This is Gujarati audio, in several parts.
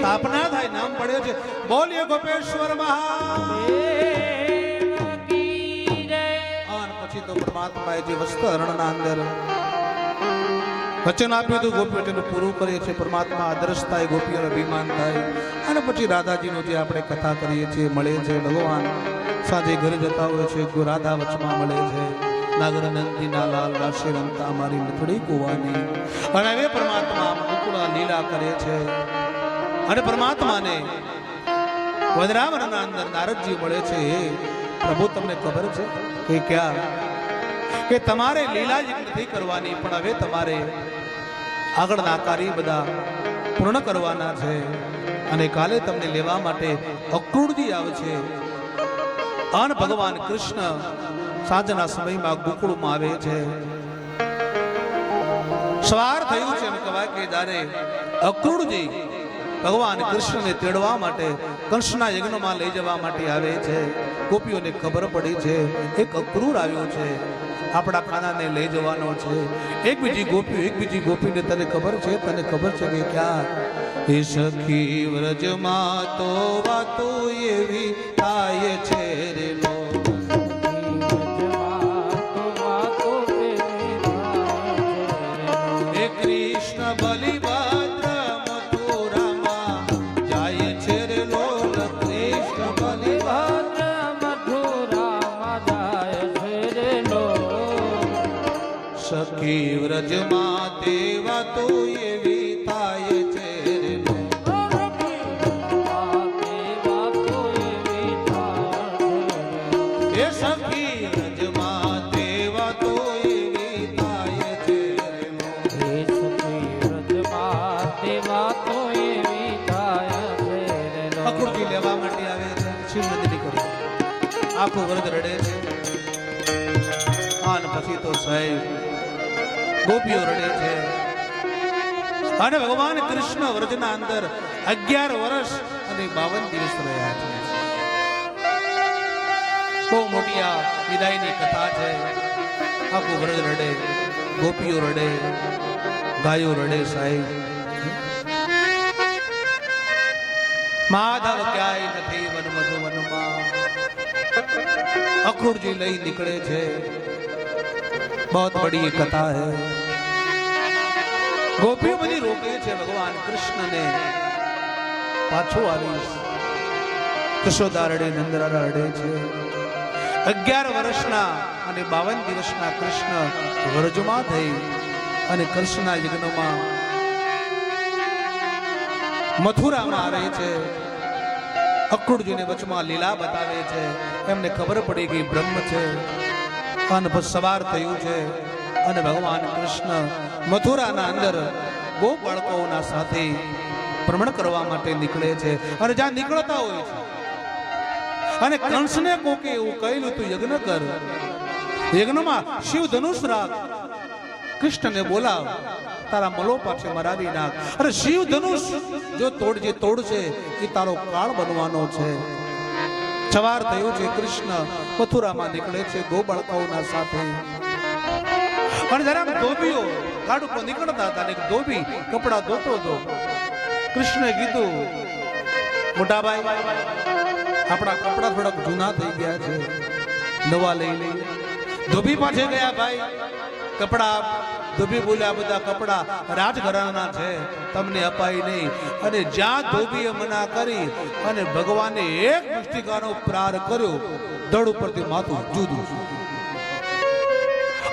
સ્થાપના થાય, નામ પડે છે. બોલીએ ગોપેશ્વર મહા અને પછી તો પરમાત્માએ જે વસ્ત્રહરણના અંદર વચન આપ્યું હતું, ગોપીઓ તેનું પૂરું કરીએ છીએ. પરમાત્મા આદર્શ થાય ગોપીઓનો અભિમાન થાય. અને પછી રાધાજીનું જે આપણે કથા કરીએ છીએ, મળે છે ભગવાન. સાંજે ઘરે જતા હોય છે રાધા વચમાં મળે છે. નાગરનંદીના લાલ રાશિ રમતા મારી મથડી કુવાની. અને હવે પરમાત્મા મુકુળા લીલા કરે છે. અને પરમાત્માને વદરાવનના અંદર નારદજી મળે છે. પ્રભુ, તમને ખબર છે કે ક્યાં? કે તમારે લીલા જ નથી કરવાની, પણ હવે તમારે આગળના કાર્ય બધા પૂર્ણ કરવાના છે. અને કાલે તમને લેવા માટે અક્રૂરજી આવે છે. અન ભગવાન કૃષ્ણ સાંજના સમયમાં ગોકુળમાં આવે છે. સવાર થયું છે એમ કહેવાય કે જ્યારે અક્રૂરજી ભગવાન કૃષ્ણને તેડવા માટે કૃષ્ણના યજ્ઞમાં લઈ જવા માટે આવે છે. ગોપીઓને ખબર પડી છે, એક અક્રૂર આવ્યો છે. આપણા ખાનાને લઈ જવાનો છે. એક બીજી ગોપીઓ, એક બીજી ગોપીને તને ખબર છે? તને ખબર છે કે ક્યાં? એ સખી વ્રજમાં તો વાતો એવી થાય છે. આખું વર્ગ રડે છે. અને પછી તો સાહેબ, ગોપીઓ રડે છે. અને ભગવાન કૃષ્ણ વ્રજના અંદર અગિયાર વર્ષ અને બાવન દિવસ રહ્યા છે. બહુ મોટી આ વિદાયની કથા છે. આખું વ્રજ રડે, ગોપીઓ રડે, ગાયો રડે સાહેબ. માધવ ક્યાંય નથી વન મધુવનમાં અક્રૂરજી લઈ નીકળે છે बहुत बड़ी ये कथा है ગોપીઓ બધી રોકે છે ભગવાન કૃષ્ણને પાછો આવીશ કૃષ્ણદા રડે નંદરા રડે છે અગિયાર વર્ષના અને બાવન દિવસના કૃષ્ણ વ્રજમાં થઈ અને કૃષ્ણના યજ્ઞમાં મથુરામાં આવે છે અક્રૂરજીને વચમાં લીલા બતાવે છે. એમને ખબર પડી ગઈ બ્રહ્મ છે. અને સવાર થયું છે. અને ભગવાન કૃષ્ણ મથુરાના અંદર ગો બાળકોના સાથે ભ્રમણ કરવા માટે નીકળે છે. અને જ્યાં નીકળતા હોય છે. અને કંસને કોકે એવું કહેલું તું યજ્ઞ કર. યજ્ઞમાં શિવ ધનુષ રાખ. કૃષ્ણને બોલાવ. તારા મલો પાછે મરાવી નાખ. અરે શિવ ધનુષ જો તોડજે, તોડશે એ તારો કાળ બનવાનો છે. સવાર થયું છે કૃષ્ણ, મથુરામાં નીકળે છે ગોબળકાઓના સાથે. પણ જરા ધોબીઓ કાળ ઉપર નીકળતા હતા ને ધોબી કપડા ધોતો હતો. કૃષ્ણે કીધું મોટા ભાઈ આપણા કપડા થોડાક જૂના થઈ ગયા છે. નવા લઈ લઈ ધોબી પાસે ગયા, ભાઈ, કપડા ધોબી બોલ્યા બધા કપડા રાજઘરાના છે, તમને અપાય નહીં. અને જ્યાં ધોબીએ મના કરી અને ભગવાને એક મુષ્ટિકાનો પ્રાર કર્યો દળ ઉપરથી માથું જુદું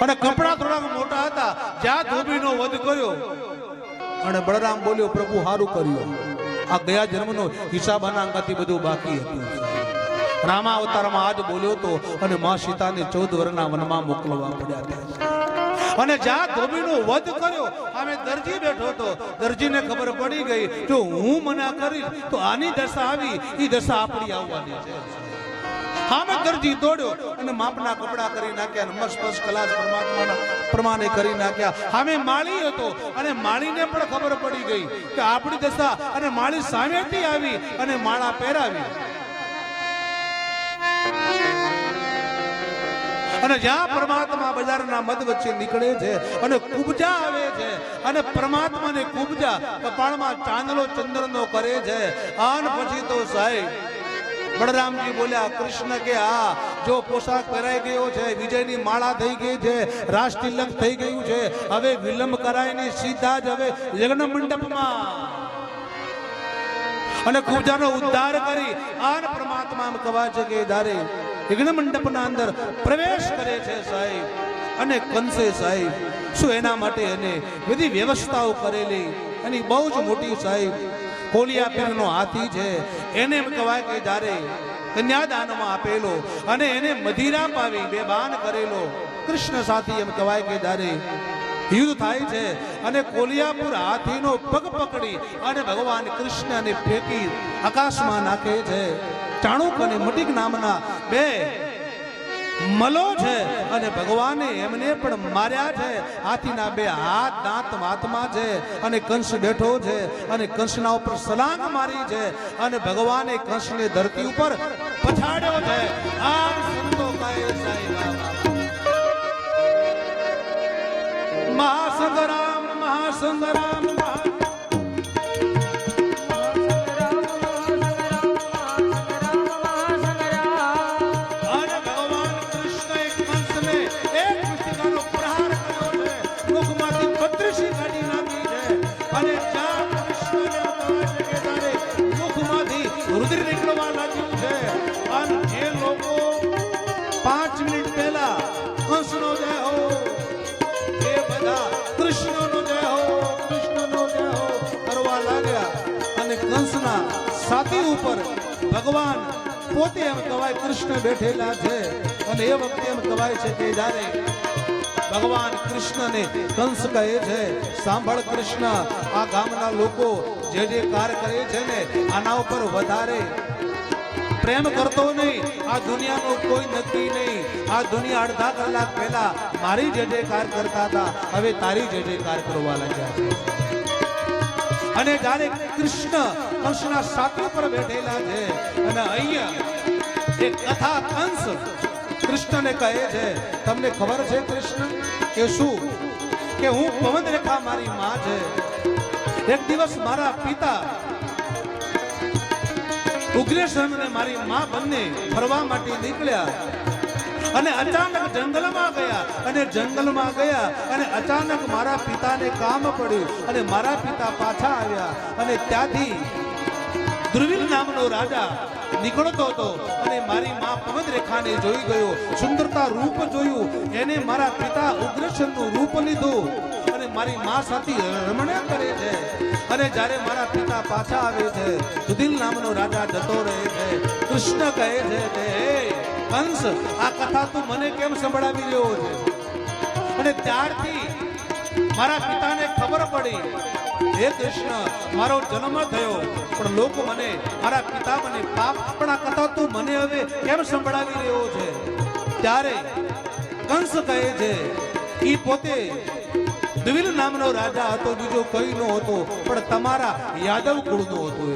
અને કપડા થોડાક મોટા હતા, જ્યાં ધોબીનો વધ કર્યો. અને બળરામ બોલ્યો, પ્રભુ સારું કર્યું. આ ગયા જન્મનો હિસાબ અનાંગાથી બધું બાકી હતું. રામા અવતારમાં આજ બોલ્યો હતો અને મા સીતાને ચૌદ વર્ષના વનમાં મોકલવા પડ્યા હતા. અને જ્યાં ધોબીનો વધ કર્યો અમે દરજી બેઠો હતો. દરજીને ખબર પડી ગઈ, જો હું મના કરીશ, તો આની દશા આવી એ દશા આપણી આવવાની છે. હામે દરજી દોડ્યો અને માપના કપડા કરી નાખ્યા અને મસ્ત કલાસ પરમાત્માના પ્રમાણે કરી નાખ્યા. હામે માળી હતો અને માળીને પણ ખબર પડી ગઈ કે આપણી દશા અને માળી સામેથી આવી અને માળા પહેરાવી. અને જ્યાં પરમાત્મા બજારના મધ વચ્ચે નીકળે છે અને કુબજા આવે છે અને પરમાત્માને કુબજા કપાળમાં ચાંદલો ચંદ્રનો કરે છે, આન પછી તો સાહેબ, બળરામજી બોલ્યા, કૃષ્ણ કે આ, જો પોશાક પહેરાઈ ગયો છે, વિજયની માળા થઈ ગઈ છે રાસ થઈ ગયું છે, હવે વિલંબ કરાય ને સીધા જ હવે લગ્ન મંડપમાં અને કુબજાનો ઉદ્ધાર કરી, આન પરમાત્મા એમ છે કે ધારે યજ્ઞ મંડપના અંદર પ્રવેશ કરે છે સાહેબ અને કંસે સાહેબ. શું એના માટે એને બધી વ્યવસ્થાઓ કરેલી? એની બહુ જ મોટી સાહેબ કોલિયા પીરનો હાથી છે. એને કહેવાય કે જ્યારે કન્યાદાનમાં આપેલો અને એને મદિરા પાવી બેભાન કરેલો, કૃષ્ણ સાથી એમ કહેવાય કે જ્યારે યુદ્ધ થાય છે અને કોલિયાપુર હાથીનો પગ પકડી અને ભગવાન કૃષ્ણને ફેંકી આકાશમાં નાખે છે. ચાણુક અને મટીક નામના બે મલો છે અને ભગવાને એમને પણ માર્યા છે. હાથીના બે હાથ દાંત હાથમાં છે અને કંસ બેઠો છે અને કંસના ઉપર સલાંગ મારી છે અને ભગવાને કંસને ધરતી ઉપર પછાડ્યો છે. આમ સંતો કહે મહાસંગરામ મહાસંગ્રામ મહા- છાતી ઉપર ભગવાન પોતે એમ કહેવાય, કૃષ્ણ બેઠેલા છે. અને એ વખતે એમ કહેવાય છે કે, જ્યારે ભગવાન કૃષ્ણને કંસ કહે છે, સાંભળ કૃષ્ણ, આ ગામના લોકો જે જે કાર કરે છે ને, આના ઉપર વધારે પ્રેમ કરતો નહીં. આ દુનિયાનો કોઈ નક્કી નહીં. આ દુનિયા અડધા કલાક પહેલા મારી જે જે કાર કરતા હતા, હવે તારી જે જે કાર કરવા લાગ્યા છે. અને જ્યારે કૃષ્ણ કંસના સાથી પર બેઠેલા છે. અને અહીંયા એક કથા કંસ કૃષ્ણને કહે છે. તમને ખબર છે કૃષ્ણ, કે શું? કે હું પવન રેખા મારી માં છે. એક દિવસ મારા પિતા ઉગ્રેસન અને મારી માં બંને ફરવા માટે નીકળ્યા અને અચાનક જંગલમાં ગયા અને જંગલમાં ગયા અને અચાનક મારા પિતાને કામ પડ્યું અને મારા પિતા પાછા આવ્યા અને ત્યાંથી ધ્રુવિલ નામનો રાજા નીકળતો હતો અને મારી મા પવન રેખાને જોઈ ગયો. સુંદરતા રૂપ જોયું. એને મારા પિતા ઉગ્રસેનનું રૂપ લીધું અને મારી મા સાથે રમણ્યા કરે છે. અને જ્યારે મારા પિતા પાછા આવે છે સુધીલ નામનો રાજા જતો રહે છે. કૃષ્ણ કહે છે કે, હે કંસ, આ કથા તું મને કેમ સંભળાવી રહ્યો છે? અને ત્યારથી મારા પિતાને ખબર પડી, હે કૃષ્ણ, મારો જન્મ થયો પણ લોકો મને, મારા પિતા મને પાપ આપણા કથા તું મને હવે કેમ સંભળાવી રહ્યો છે? ત્યારે કંસ કહે છે એ પોતે દ્વિલ નામનો રાજા હતો, બીજો કઈ નો હતો, પણ તમારા યાદવ કુળનો હતો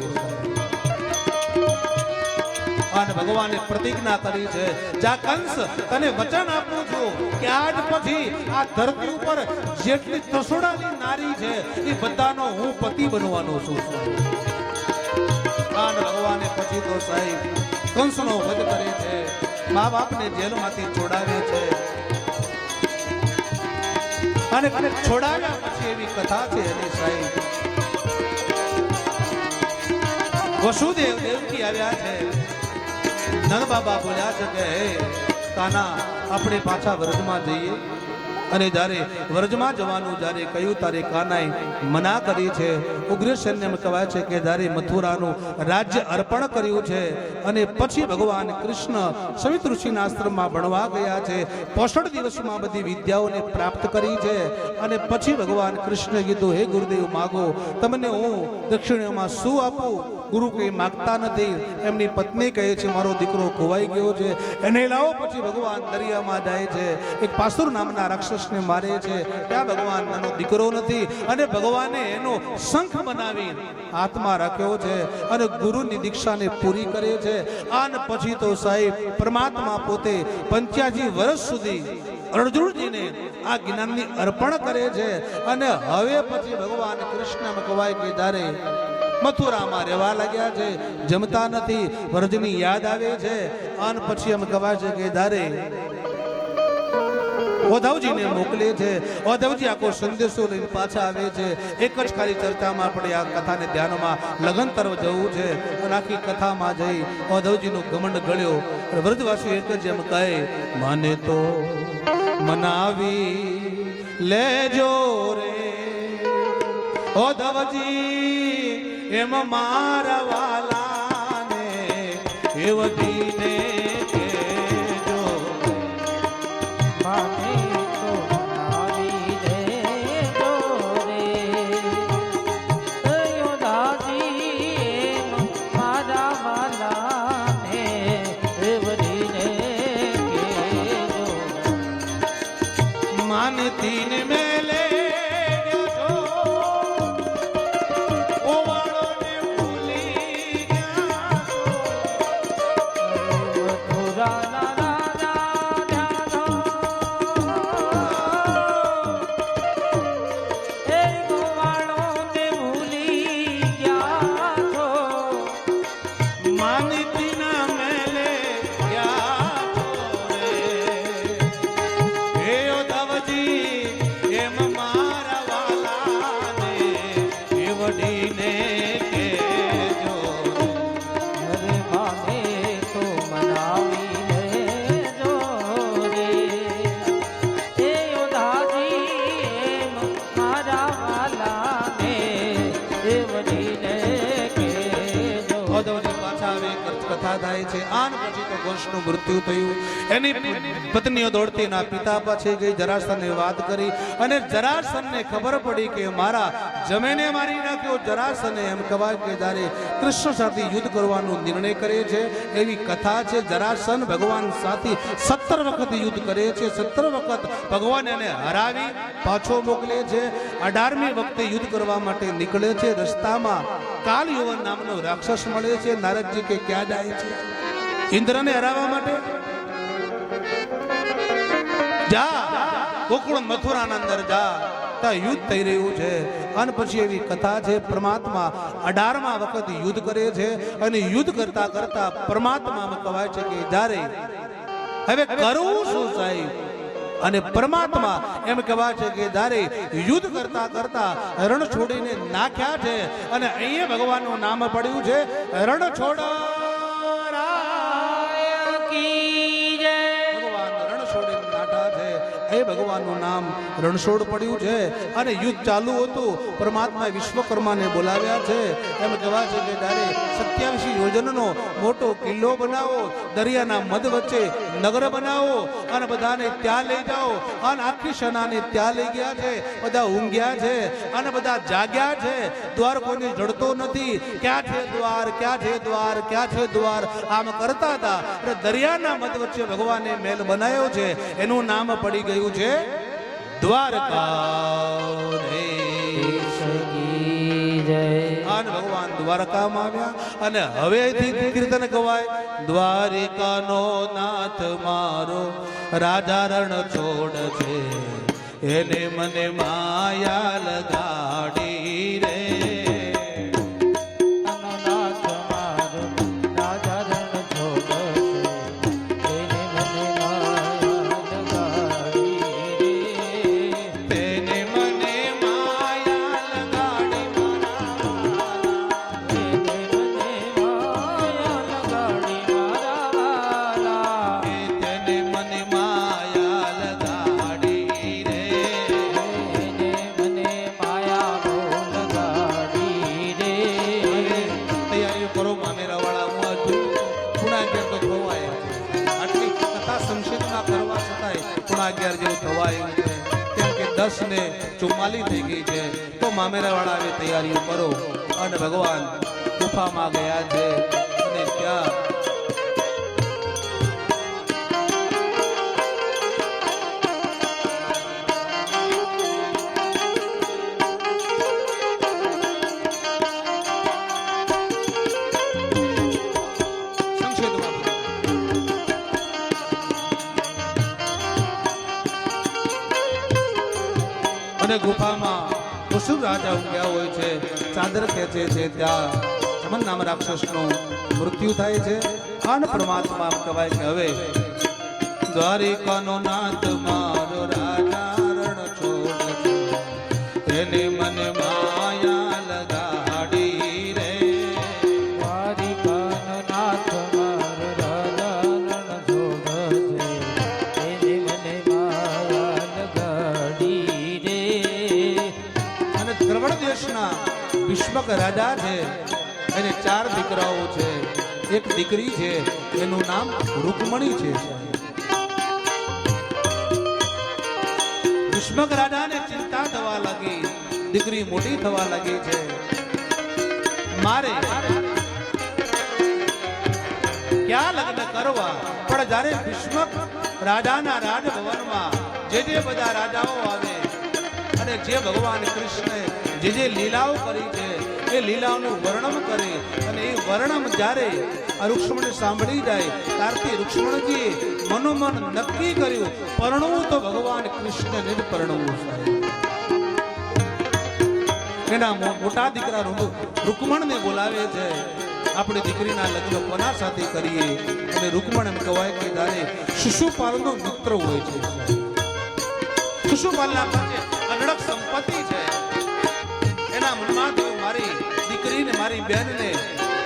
અને ભગવાને પ્રતિજ્ઞા કરી છે, જા કંસ, તને વચન આપું છું કે આજ પછી આ ધરતી ઉપર જેટલી તસોડાની નારી છે, એ બધાનો હું પતિ બનવાનો છું. અને ભગવાને પછી તો સાહેબ કંસનો વધ કરે છે. મા બાપને જેલમાંથી છોડાવે છે. અને છોડાવ્યા પછી એવી કથા છે એની સાહેબ. વસુદેવ દેવકી આવ્યા છે. નંદ બાબા બોલ્યા છે કે, હે, કાના, આપણે પાછા વ્રજમાં જઈએ. અને જ્યારે વ્રજમાં જવાનું, જ્યારે કહ્યું, તારે કાનાએ મના કરી છે. ઉગ્રસેનને કહેવાય છે કે જ્યારે મથુરાનું રાજ્ય અર્પણ કર્યું છે અને પછી ભગવાન કૃષ્ણ સવિત ઋષિના આશ્રમમાં ભણવા ગયા છે, પોષણ દિવસમાં બધી વિદ્યાઓને પ્રાપ્ત કરી છે અને પછી ભગવાન કૃષ્ણ કીધું, હે ગુરુદેવ, માગો, તમને હું દક્ષિણમાં શું આપું? ગુરુ કંઈ માગતા નથી. એમની પત્ની કહે છે, મારો દીકરો ખોવાઈ ગયો છે. એને લાવો, પછી ભગવાન દરિયામાં જાય છે. એક પાસુર નામના રાક્ષસને મારે છે. ત્યાં ભગવાન એનો દીકરો નથી અને ભગવાને એનો શંખ બનાવી હાથમાં રાખ્યો છે અને ગુરુની દીક્ષાને પૂરી કરે છે. આન પછી તો સાહેબ, પરમાત્મા પોતે પંચ્યાસી વર્ષ સુધી અર્જુનજીને આ જ્ઞાનની અર્પણ કરે છે. અને હવે પછી ભગવાન કૃષ્ણ કવાય કે દારે મથુરામાં રહેવા લાગ્યા છે. જમતા નથી. વ્રજની યાદ આવે છે. અન પછી એમ કવાય છે કે દારે ઓધવજીને મોકલે છે. ઓધવજી આખો સંદેશો લઈને પાછા આવે છે. એક જ ખાલી ચર્ચામાં આપણે આ કથાને ધ્યાનમાં લગન તરફ જવું છે. અને આખી કથામાં જઈ ઓધવજીનો ઘમંડ ગળ્યો. વ્રજવાસી એક જ એમ કહે, મને તો મનાવી લેજો રે. ઓધવજી એમ મારા વાલાને એવતીને થાય છે. આન કંસનું મૃત્યુ થયું. એની પત્નીઓ દોડતી ના પિતા પાસે ગઈ, જરાસનને વાત કરી અને જરાસનને ખબર પડી કે મારા જમેને મારી નાખ્યો. જરાસને એમ કહેવાય કે જ્યારે કૃષ્ણ સાથે યુદ્ધ કરવાનો નિર્ણય કરે છે, એવી કથા છે. જરાસન ભગવાન સાથે સત્તર વખત યુદ્ધ કરે છે. સત્તર વખત ભગવાન એને હરાવી, પાછો મોકલે છે. અઢારમી વખતે યુદ્ધ કરવા માટે નીકળે છે. રસ્તામાં કાલ યુવન નામનો રાક્ષસ મળે છે. નારદજી કે, ક્યાં જાય છે? ઇન્દ્રને હરાવવા માટે? જા, ગોકુળ મથુરાના અંદર જા. યુદ્ધ થઈ રહ્યું છે. અને પછી એવી કથા છે, પરમાત્મા અઢારમા વખત યુદ્ધ કરે છે અને યુદ્ધ કરતા કરતા પરમાત્મામાં કહેવાય છે કે જ્યારે હવે કરવું શું સાહેબ. અને પરમાત્મા એમ કહેવાય છે કે જ્યારે યુદ્ધ કરતા કરતા રણ છોડીને નાખ્યા છે અને અહીંયા ભગવાનનું નામ પડ્યું છે, રણ છોડ. ભગવાનનું નામ રણછોડ પડ્યું છે અને યુદ્ધ ચાલુ હતું. પરમાત્માએ વિશ્વકર્માને બોલાવ્યા છે. એમ કહેવાય છે કે ત્યારે સત્યાવીસી યોજનનો મોટો કિલ્લો બનાવો, દરિયાના મધ વચ્ચે નગર બનાવો અને બધાને ત્યાં લઈ જાઓ. અને આખી સેનાને ત્યાં લઈ ગયા છે. બધા ઊંઘ્યા છે અને બધા જાગ્યા છે. દ્વાર કોઈને જડતો નથી. ક્યાં છે દ્વાર? ક્યાં છે દ્વાર? ક્યાં છે દ્વાર? આમ કરતા હતા. એટલે દરિયાના મત વચ્ચે ભગવાને મેલ બનાવ્યો છે. એનું નામ પડી ગયું છે દ્વારકાધીશ. દ્વારકામાં આવ્યા અને હવેથી કીર્તન ગવાય. દ્વારિકાનો નાથ મારો રાજા રણ છોડ છે એને મને માયા લગાડી. ખોવાય આટલી કથા સંક્ષેપમાં કરવા છતાંય પૂણા અગિયાર જેવું થવાયું છે. કેમ કે દસ ને ચુમ્માલી થઈ ગઈ છે. તો મામેરાવાળા આવી તૈયારીઓ કરો. અને ભગવાન ગુફામાં ગયા છે. અને ત્યાં અને ગુફામાં કુસુમ રાજા ઊંઘ્યા હોય છે. ચાદર ખેંચે છે ત્યાં. ચમન નામ રાક્ષસનું મૃત્યુ થાય છે. અને પરમાત્મા કહેવાય કે હવે દ્વારિકાનો નાથ રાજા છે. એને ચાર દીકરાઓ છે. એક દીકરી છે. એનું નામ રૂકમણી છે. ભીષ્મક રાજાને ચિંતા થવા લાગી. દીકરી મોટી થવા લાગી છે. મારે ક્યાં લગ્ન કરવા? પણ જ્યારે ભીષ્મક રાજાના રાજભવનમાં જે જે બધા રાજાઓ આવે અને જે ભગવાન કૃષ્ણે જે જે લીલાઓ કરી છે એ લીલાઓનું વર્ણન કરે અને એ વર્ણન જ્યારે આ સાંભળી જાય, ત્યારથી રુક્ષ્મણજીએ મનોમન નક્કી કર્યું, પરણવું તો ભગવાન કૃષ્ણને જ પરણવું છે. એના મોટા દીકરા રુકમણને બોલાવે છે, આપણી દીકરીના લગ્ન કોના સાથે કરીએ? અને રૂકમણ એમ કહેવાય કે તારે શિશુપાલનો મિત્ર હોય છે. શિશુપાલના પાસે અઢળક સંપત્તિ છે. એના મનમાં મારી દીકરીને, મારી બહેનને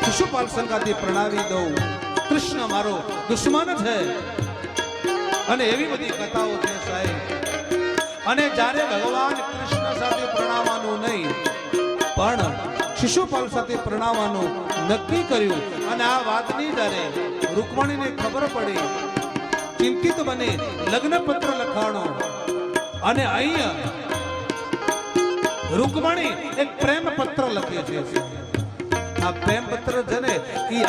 શિશુપાલ સંગાથી પ્રણાવી દઉં. કૃષ્ણ મારો દુશ્મન છે. અને એવી બધી કથાઓ છે સાહેબ. અને જ્યારે ભગવાન કૃષ્ણ સાથે પ્રણાવવાનું નહીં, પણ શિશુપાલ સાથે પ્રણાવવાનું નક્કી કર્યું. અને આ વાતની જ્યારે રૂકમણીને ખબર પડી. ચિંતિત બને લગ્ન પત્ર લખાણો. અને અહીંયા રૂકમણી એક પ્રેમ પત્ર લખે છે. આ પ્રેમ પત્ર છે ને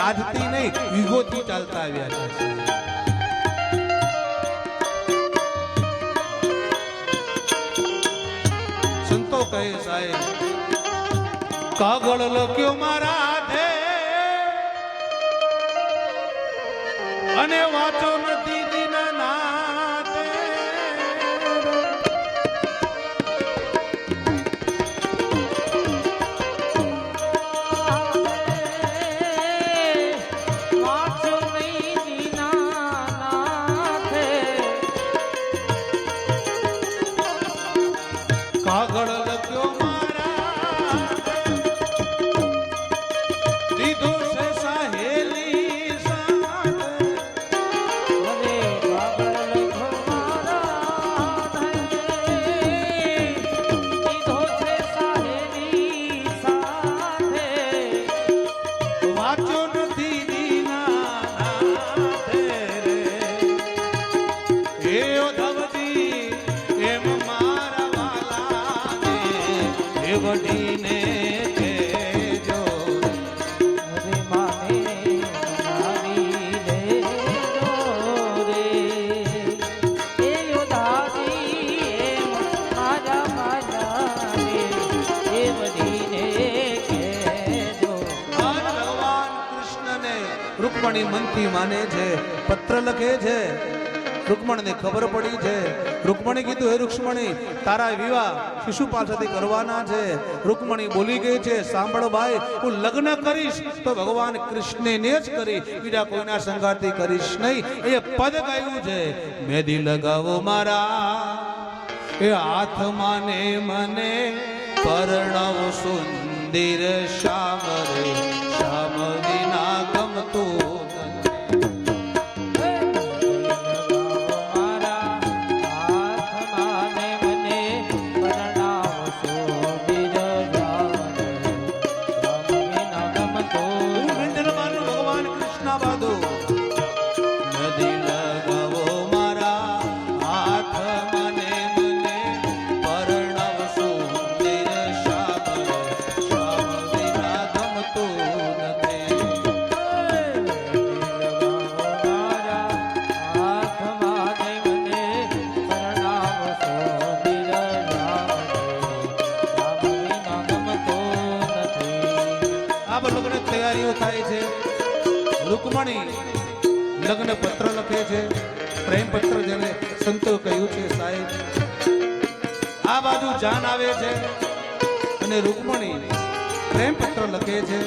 આજથી નહીં યુગોથી ચાલતા આવ્યા છે. સંતો કહે, સાહેબ, કાગળ લખ્યો મારા અને વાંચો વડીને મનથી માને છે, પત્ર લખે છે, રૂકમણને ખબર પડી છે. રૂકમણી કીધું, હે રૂક્ષ્મણી તારા વિવાહ શિશુપાલ સાથે કરવાના છે. રૂકમણી બોલી ગઈ છે, સાંભળો ભાઈ, હું લગ્ન કરીશ, તો ભગવાન કૃષ્ણને જ કરી, બીજા કોઈના સંગાથી કરીશ નહીં. એ પદ ગાયું છે, મેદી લગાવો મારા, એ હાથમાં ને મને પરણવ સુંદર શ્યામ અને રૂકમણી પ્રેમ પત્ર લખે છે.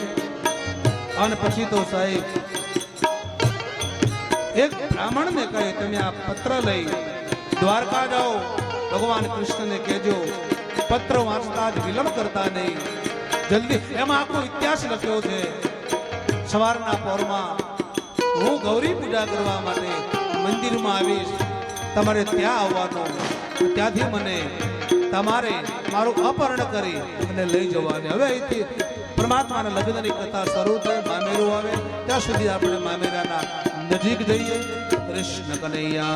અને પછી તો સાહેબ, એક બ્રાહ્મણને કહે તમે આ પત્ર લઈ દ્વારકા જાઓ. ભગવાન કૃષ્ણને કહેજો, પત્ર વાંચતા જ વિલંબ કરતા નહીં. જલ્દી. એમાં આખો ઇતિહાસ લખ્યો છે. સવારના પોરમાં હું ગૌરી પૂજા કરવા માટે મંદિરમાં આવીશ. તમારે ત્યાં આવવાનો. ત્યાંથી મને તમારે મારું અપહરણ કરી અને લઈ જવાની. હવે અહીંથી પરમાત્માના લગ્નની કથા શરૂ થાય, મામેરું આવે. ત્યાં સુધી આપણે મામેરાના નજીક જઈએ. કૃષ્ણ કનૈયા.